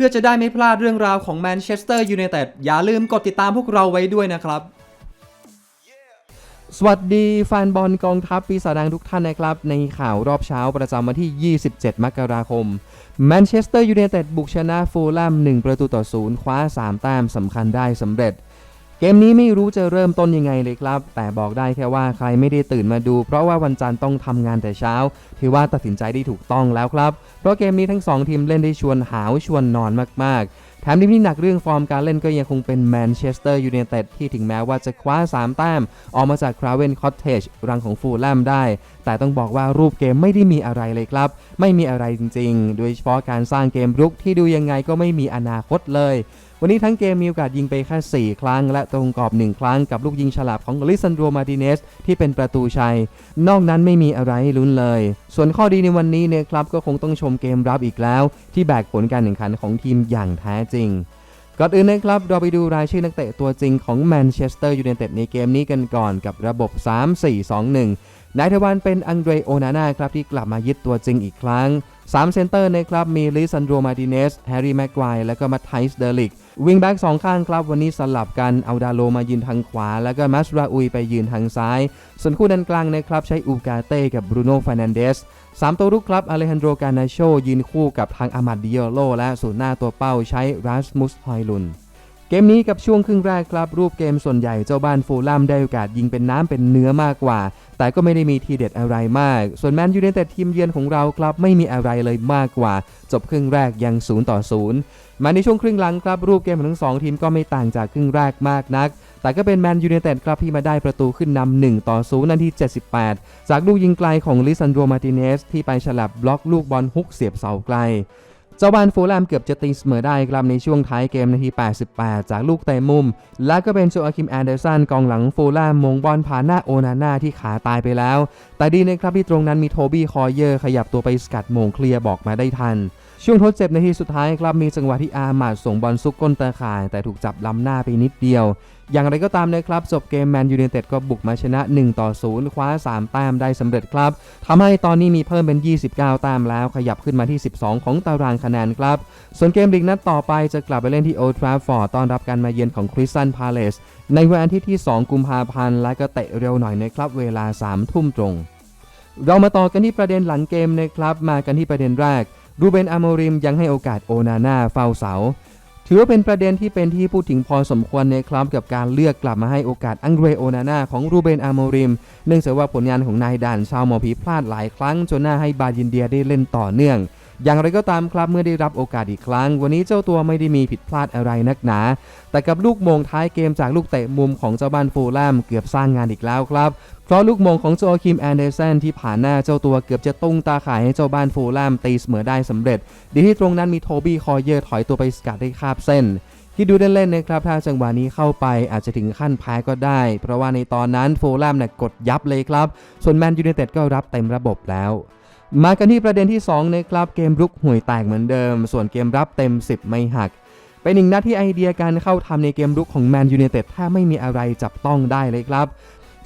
พื่อจะได้ไม่พลาดเรื่องราวของแมนเชสเตอร์ยูไนเต็ดอย่าลืมกดติดตามพวกเราไว้ด้วยนะครับ สวัสดีแฟนบอลกองทัพปีศาจแดงทุกท่านนะครับ ในข่าวรอบเช้าประจำวันที่ 27 มกราคมแมนเชสเตอร์ยูไนเต็ดบุกชนะฟูลแลม1 ประตูต่อ 0 คว้า 3 แต้มสำคัญได้สำเร็จ เกมนี้ไม่รู้จะเริ่มต้นยังไงเลยครับ แต่บอกได้แค่ว่าใครไม่ได้ตื่นมาดู เพราะว่าวันจันทร์ต้องทำงานแต่เช้า ถือว่าตัดสินใจได้ถูกต้องแล้วครับ เพราะเกมนี้ทั้ง 2 ทีมเล่นได้ชวนหาวชวนนอนมากๆ แถมทีมที่หนักเรื่องฟอร์มการเล่นก็ยังคงเป็นแมนเชสเตอร์ยูไนเต็ดที่ถึงแม้ว่าจะคว้า 3 แต้ม ออกมาจากคราเวนคอตเทจรังของฟูลแลมได้ แต่ต้องบอกว่ารูปเกมไม่ได้มีอะไรเลยครับ ไม่มีอะไรจริงๆ โดยเฉพาะการสร้างเกมรุกที่ดูยังไงก็ไม่มีอนาคตเลย วันนี้ทั้งเกมมีโอกาสยิงไปแค่ 4 ครั้ง และตรงกรอบ 1 ครั้งกับลูกยิงฉลาบของลิซันโดมาติเนสที่เป็นประตูชัย นอกนั้นไม่มีอะไรลุ้นเลย ส่วนข้อดีในวันนี้เนี่ยครับก็คงต้องชมเกมรับอีกแล้ว ที่แบกผลการแข่งขันของทีมอย่างแท้จริงก่อนอื่นนะครับเราไปดูรายชื่อนักเตะตัวจริงของแมนเชสเตอร์ยูไนเต็ดในเกมนี้กันก่อนกับระบบ 3-4-2-1 นายทวานเป็นอังเดรโอนาน่าครับที่กลับมายึดตัวจริงอีกครั้ง 3 เซนเตอร์นะครับมีลิซันโดมาติเนสแฮร์รี่แม็กควายและก็มาไทส์เดลิก วิงแบ็กสองข้างครับวันนี้สลับกันเอาดาโลมายืนทางขวา แล้วก็มัสราอุยไปยืนทางซ้าย ส่วนคู่ด้านกลางนะครับใช้อูกาเต้กับบรูโน่ฟานันเดสสามตัวรุกครับอเลฮันโดกานาโชยืนคู่กับทางอามัดดิโอโลและศูนย์หน้าตัวเป้าใช้รัสมุสฮอยลุน เกมนี้กับช่วงครึ่งแรกครับ รูปเกมส่วนใหญ่เจ้าบ้านฟูลแลมได้โอกาสยิงเป็นน้ำเป็นเนื้อมากกว่า แต่ก็ไม่ได้มีทีเด็ดอะไรมาก ส่วนแมนยูไนเต็ดทีมเยือนของเราครับไม่มีอะไรเลยมากกว่า จบครึ่งแรกยัง0ต่อ0มาในช่วงครึ่งหลังครับรูปเกมของทั้งสองทีมก็ไม่ต่างจากครึ่งแรกมากนักแต่ก็เป็นแมนยูไนเต็ดครับที่มาได้ประตูขึ้นนำ1ต่อ0นาที 78 จากลูกยิงไกลของลิซันโดมาติเนสที่ไปฉลับบล็อกลูกบอลฮุกเสียบเสาไกล เจ้าบ้านฟูลแลมเกือบจะตีเสมอได้ครับในช่วงท้ายเกมนาที 88 จากลูกเตะมุม และก็เป็นโจอาคิมแอนเดอร์สันกองหลังฟูลแลมมงบอลผ่านหน้าโอนาน่าที่ขาตายไปแล้ว แต่ดีนะครับที่ตรงนั้นมีโทบี้คอยเยอร์ขยับตัวไปสกัดมงเคลียร์บอกมาได้ทัน ช่วงทดเจ็บนาทีสุดท้ายครับมีจังหวะที่อาหมาดส่งบอลซุกก้นตาข่าย แต่ถูกจับล้ำหน้าไปนิดเดียว อย่างไรก็ตามนะครับ จบเกมแมนยูไนเต็ดก็บุกมาชนะ 1 ต่อ 0 คว้า 3 แต้มได้สำเร็จครับทำให้ตอนนี้มีเพิ่มเป็น 29 แต้มแล้ว ขยับขึ้นมาที่ 12 ของตารางคะแนนครับ ส่วนเกมลีกนัดต่อไปจะกลับไปเล่นที่โอทราฟอร์ดต้อนรับการมาเยือนของคริสตันพาเลสในวันอาทิตย์ที่ 2 กุมภาพันธ์และก็เตะเร็วหน่อยนะครับเวลา 3 ทุ่มตรง เรามาต่อกันที่ประเด็นหลังเกมนะครับมากันที่ประเด็นแรก รูเบนอาโมริมยังให้โอกาสโอนาน่าเฝ้าเสา ถือว่าเป็นประเด็นที่เป็นที่พูดถึงพอสมควรในครับกับการเลือกกลับมาให้โอกาสอังเดรโอนาน่าของรูเบนอาโมริม เนื่องจากว่าผลงานของนายด่านชาวมอผีพลาดหลายครั้งจนน่าให้บายินเดียได้เล่นต่อเนื่อง อย่างไรก็ตามครับเมื่อได้รับโอกาสอีกครั้ง วันนี้เจ้าตัวไม่ได้มีผิดพลาดอะไรนักหนา แต่กับลูกมงท้ายเกมจากลูกเตะมุมของเจ้าบ้านฟูลแลมเกือบสร้างงานอีกแล้วครับเพราะลูกมงของโจคิมแอนเดอร์สันที่ผ่านหน้าเจ้าตัวเกือบจะตุ้งตาข่ายให้เจ้าบ้านฟูลแลมตีเสมอได้สำเร็จ ดีที่ตรงนั้นมีโทบี้คอเยอร์ถอยตัวไปสกัดได้คาบเส้นที่ดูเล่นๆนะครับถ้าจังหวะนี้เข้าไปอาจจะถึงขั้นแพ้ก็ได้ เพราะว่าในตอนนั้นโฟลแลมเนี่ยกดยับเลยครับ ส่วนแมนยูไนเต็ดก็รับเต็มระบบแล้ว มากันที่ประเด็นที่2นะครับเกมรุกห่วยแตกเหมือนเดิม ส่วนเกมรับเต็ม 10 ไม่หัก เป็นหนึ่งนัดที่ไอเดียการเข้าทำในเกมรุกของแมนยูเนเต็ดแทบไม่มีอะไรจับต้องได้เลยครับ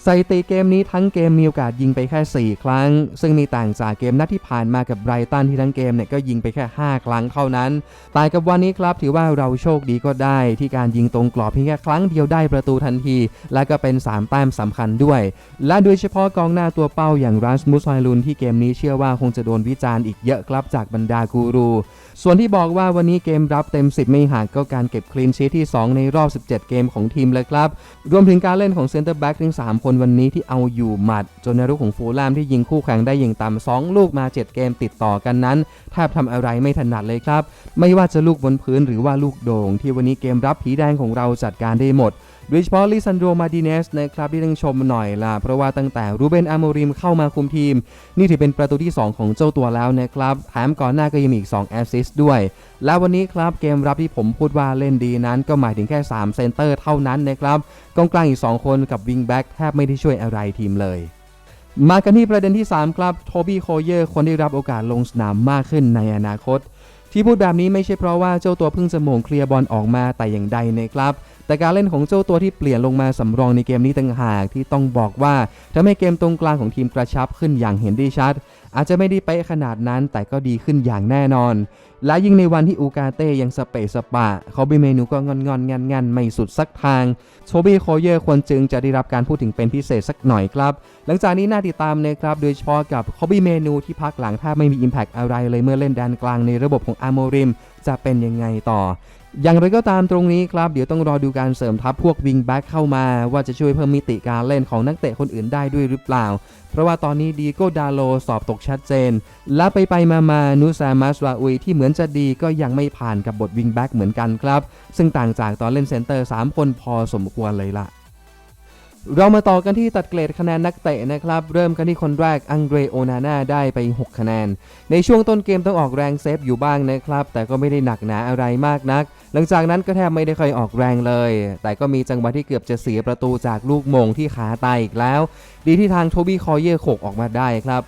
สถิติเกมนี้ทั้งเกมมีโอกาสยิงไปแค่ 4 ครั้ง ซึ่งมีต่างจากเกมนัดที่ผ่านมากับไบรตันที่ทั้งเกมเนี่ยก็ยิงไปแค่ 5 ครั้งเท่านั้น แต่กับวันนี้ครับถือว่าเราโชคดีก็ได้ที่การยิงตรงกรอบเพียงแค่ครั้งเดียวได้ประตูทันที และก็เป็น 3 แต้มสำคัญด้วย และโดยเฉพาะกองหน้าตัวเป้าอย่างรัสมุสไฮลุนที่เกมนี้เชื่อว่าคงจะโดนวิจารณ์อีกเยอะครับจากบรรดากูรู ส่วนที่บอกว่าวันนี้เกมรับเต็ม 10 ไม่หักก็การเก็บคลีนชีทที่ 2 ในรอบ 17 เกมของทีมเลยครับ รวมถึงการเล่นของเซนเตอร์แบ็กทั้ง3 คนวันนี้ที่เอาอยู่หมัด จนในรูกของฟูลามที่ยิงคู่แข่งได้ยิงต่ำ2ลูกมา 7 เกมติดต่อกันนั้นแทบทำอะไรไม่ถนัดเลยครับ ไม่ว่าจะลูกบนพื้นหรือว่าลูกโด่ง ที่วันนี้เกมรับผีแดงของเราจัดการได้หมด โดยเฉพาะลิซันโดมาดิเนสนะครับที่ต้องชมหน่อยล่ะ เพราะว่าตั้งแต่รูเบนอาโมริมเข้ามาคุมทีม นี่ถือเป็นประตูที่ 2 ของเจ้าตัวแล้วนะครับแถมก่อนหน้าก็ยังมีอีก 2 แอสซิสต์ด้วย และวันนี้ครับเกมรับที่ผมพูดว่าเล่นดีนั้น ก็หมายถึงแค่ 3 เซนเตอร์เท่านั้นนะครับกองกลางอีก 2 คนกับวิงแบ็กแทบไม่ได้ช่วยอะไรทีมเลยมากันที่ประเด็นที่ 3 ครับ โทบี้โคเยอร์คนได้รับโอกาสลงสนามมากขึ้นในอนาคต ที่พูดแบบนี้ไม่ใช่เพราะว่าเจ้าตัวเพิ่งจะโมงเคลียร์บอลออกมาแต่อย่างใดนะครับ แต่การเล่นของเจ้าตัวที่เปลี่ยนลงมาสำรองในเกมนี้ต่างหากที่ต้องบอกว่าทำให้เกมตรงกลางของทีมกระชับขึ้นอย่างเห็นได้ชัด อาจจะไม่ได้เป๊ะขนาดนั้นแต่ก็ดีขึ้นอย่างแน่นอน และยิ่งในวันที่อูกาเต้ยังสเปสปะเขาบีเมนูก็งอนงอนงันงันไม่สุดสักทางโชบี้โคเยอร์ควรจึงจะได้รับการพูดถึงเป็นพิเศษสักหน่อยครับ หลังจากนี้น่าติดตามนะครับโดยเฉพาะกับคอบี้เมนูที่พักหลังแทบไม่มี Impact อะไรเลยเมื่อเล่นแดนกลางในระบบของอาร์โมริมจะเป็นยังไงต่อ อย่างไรก็ตามตรงนี้ครับ เดี๋ยวต้องรอดูการเสริมทัพพวกวิงแบ็กเข้ามา ว่าจะช่วยเพิ่มมิติการเล่นของนักเตะคนอื่นได้ด้วยหรือเปล่า เพราะว่าตอนนี้ดีโก้ดาโลสอบตกชัดเจน และไปไปมามานูซามัสวาอุยที่เหมือนจะดีก็ยังไม่ผ่านกับบทวิงแบ็กเหมือนกันครับ ซึ่งต่างจากตอนเล่นเซนเตอร์ 3 คนพอสมควรเลยล่ะ เรามาต่อกันที่ตัดเกรดคะแนนนักเตะนะครับ เริ่มกันที่คนแรกอังเดรโอนาน่าได้ไป 6 คะแนน ในช่วงต้นเกมต้องออกแรงเซฟอยู่บ้างนะครับ แต่ก็ไม่ได้หนักหนาอะไรมากนัก หลังจากนั้นก็แทบไม่ได้ค่อยออกแรงเลย แต่ก็มีจังหวะที่เกือบจะเสียประตูจากลูกมงที่ขาตายอีกแล้ว ดีที่ทางโทบี้คอยเย่โขกออกมาได้ครับ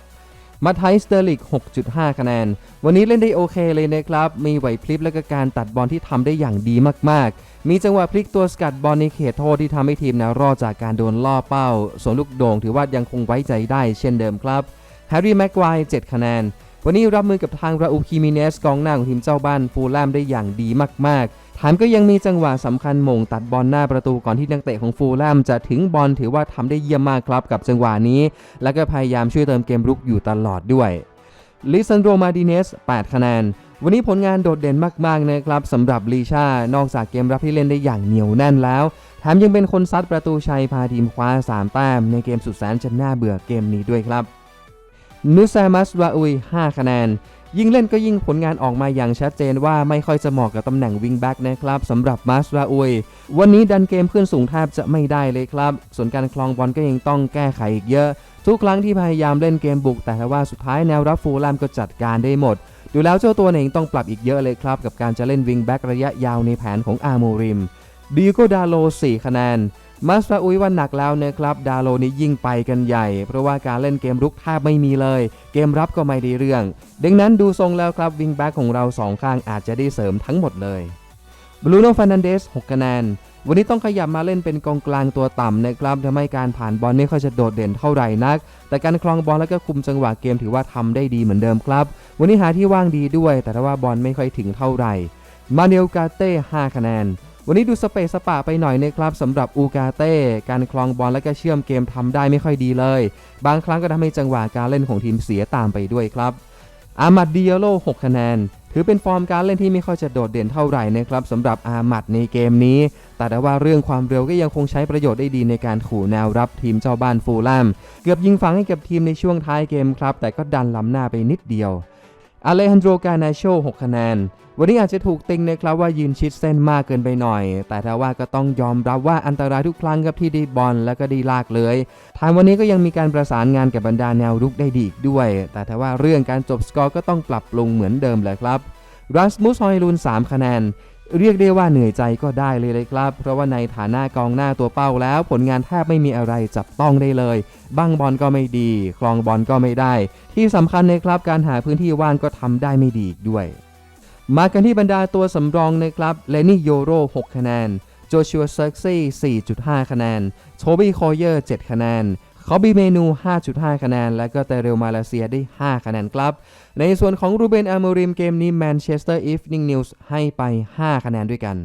มาไทสเตอร์ลิก 6.5 คะแนน วันนี้เล่นได้โอเคเลยนะครับ มีไหวพลิบและก็การตัดบอลที่ทำได้อย่างดีมากๆ มีจังหวะพลิกตัวสกัดบอลในเขตโทษที่ทำให้ทีมนะรอดจากการโดนล่อเป้า ส่วนลูกโด่งถือว่ายังคงไว้ใจได้เช่นเดิมครับ แฮร์รี่แม็กควาย7คะแนน วันนี้รับมือกับทางราอูคิมิเนสกองหน้าของทีมเจ้าบ้านฟูลแลมได้อย่างดีมากๆ แถมก็ยังมีจังหวะสำคัญมงตัดบอลหน้าประตูก่อนที่นักเตะของฟูลแลมจะถึงบอลถือว่าทำได้เยี่ยมมากครับกับจังหวะนี้ และก็พยายามช่วยเติมเกมรุกอยู่ตลอดด้วยลิซันโดมาดิเนส 8 คะแนน วันนี้ผลงานโดดเด่นมาก ๆ นะครับสำหรับลีชานอกจากเกมรับที่เล่นได้อย่างเหนียวแน่นแล้ว แถมยังเป็นคนซัดประตูชัยพาทีมคว้า 3 แต้ม ในเกมสุดแสนจะน่าเบื่อเกมนี้ด้วยครับนุซามัสวาอุย 5 คะแนน ยิ่งเล่นก็ยิ่งผลงานออกมาอย่างชัดเจนว่าไม่ค่อยจะเหมาะกับตำแหน่งวิงแบ็กนะครับสำหรับมัสวาอุยวันนี้ดันเกมขึ้นสูงแทบจะไม่ได้เลยครับ ส่วนการคลองบอลก็ยังต้องแก้ไขอีกเยอะ ทุกครั้งที่พยายามเล่นเกมบุก แต่ว่าสุดท้ายแนวรับฟูลแลมก็จัดการได้หมด ดูแล้วเจ้าตัวเองต้องปรับอีกเยอะเลยครับ กับการจะเล่นวิงแบ็กระยะยาวในแผนของอาร์โมริมดีโกดาโล 4 คะแนน มาสตาอุยวันหนักแล้วนะครับดาโลนี้ยิ่งไปกันใหญ่ เพราะว่าการเล่นเกมรุกแทบไม่มีเลย เกมรับก็ไม่ได้เรื่อง ดังนั้นดูทรงแล้วครับวิงแบ็กของเราสองข้างอาจจะได้เสริมทั้งหมดเลยบรูโน่ฟ r นันเดส6คะแนนวันนี้ต้องขยับมาเล่นเป็นกองกลางตัวต่ำนะครับทำให้การผ่านบอลไม่ค่อยจะโดดเด่นเท่าไหร่นัก แต่การครองบอลแล้วก็คุมจังหวะเกมถือว่าทำได้ดีเหมือนเดิมครับ วันนี้หาที่ว่างดีด้วย แต่ถ้าว่าบอลไม่ค่อยถึงเท่าไหร่ มาเนลกาเต้5คะแนน วันนี้ดูสเปซสปะไปหน่อยนะครับสำหรับอูกาเต้การคลองบอลและก็เชื่อมเกมทำได้ไม่ค่อยดีเลย บางครั้งก็ทำให้จังหวะการเล่นของทีมเสียตามไปด้วยครับอามัดดิเอโล6คะแนน ถือเป็นฟอร์มการเล่นที่ไม่ค่อยจะโดดเด่นเท่าไหร่นะครับสำหรับอามัดในเกมนี้ แต่ได้ว่าเรื่องความเร็วก็ยังคงใช้ประโยชน์ได้ดีในการขู่แนวรับทีมเจ้าบ้านฟูลแลมเกือบยิงฝังให้กับทีมในช่วงท้ายเกมครับ แต่ก็ดันล้ำหน้าไปนิดเดียว อเลฮันโดรกานาโช6คะแนน วันนี้อาจจะถูกติงนะครับว่ายืนชิดเส้นมากเกินไปหน่อย แต่ถ้าว่าก็ต้องยอมรับว่าอันตรายทุกครั้งครับที่ได้บอลและก็ได้ลากเลยทางวันนี้ก็ยังมีการประสานงานกับบรรดาแนวรุกได้ดีอีกด้วย แต่ถ้าว่าเรื่องการจบสกอร์ก็ต้องปรับปรุงเหมือนเดิมเลยครับรัสมุสฮอยลุน 3 คะแนน เรียกได้ว่าเหนื่อยใจก็ได้เลยเลยครับ เพราะว่าในฐานะกองหน้าตัวเป้าแล้ว ผลงานแทบไม่มีอะไรจับต้องได้เลยบังบอลก็ไม่ดี คลองบอลก็ไม่ได้ ที่สำคัญนะครับการหาพื้นที่ว่างก็ทำได้ไม่ดีอีกด้วย มากันที่บรรดาตัวสำรองนะครับเลนี่โยโร 6 คะแนน โจชัวเซิร์กซี่4.5 คะแนน โทบี้คอยเยอร์ 7 คะแนน คอบีเมนู 5.5 คะแนน และก็เตเรลมาเลเซียได้ 5 คะแนนครับ ในส่วนของรูเบนอามูริมเกมนี้แมนเชสเตอร์อีฟนิงนิวส์ให้ไป 5 คะแนนด้วยกัน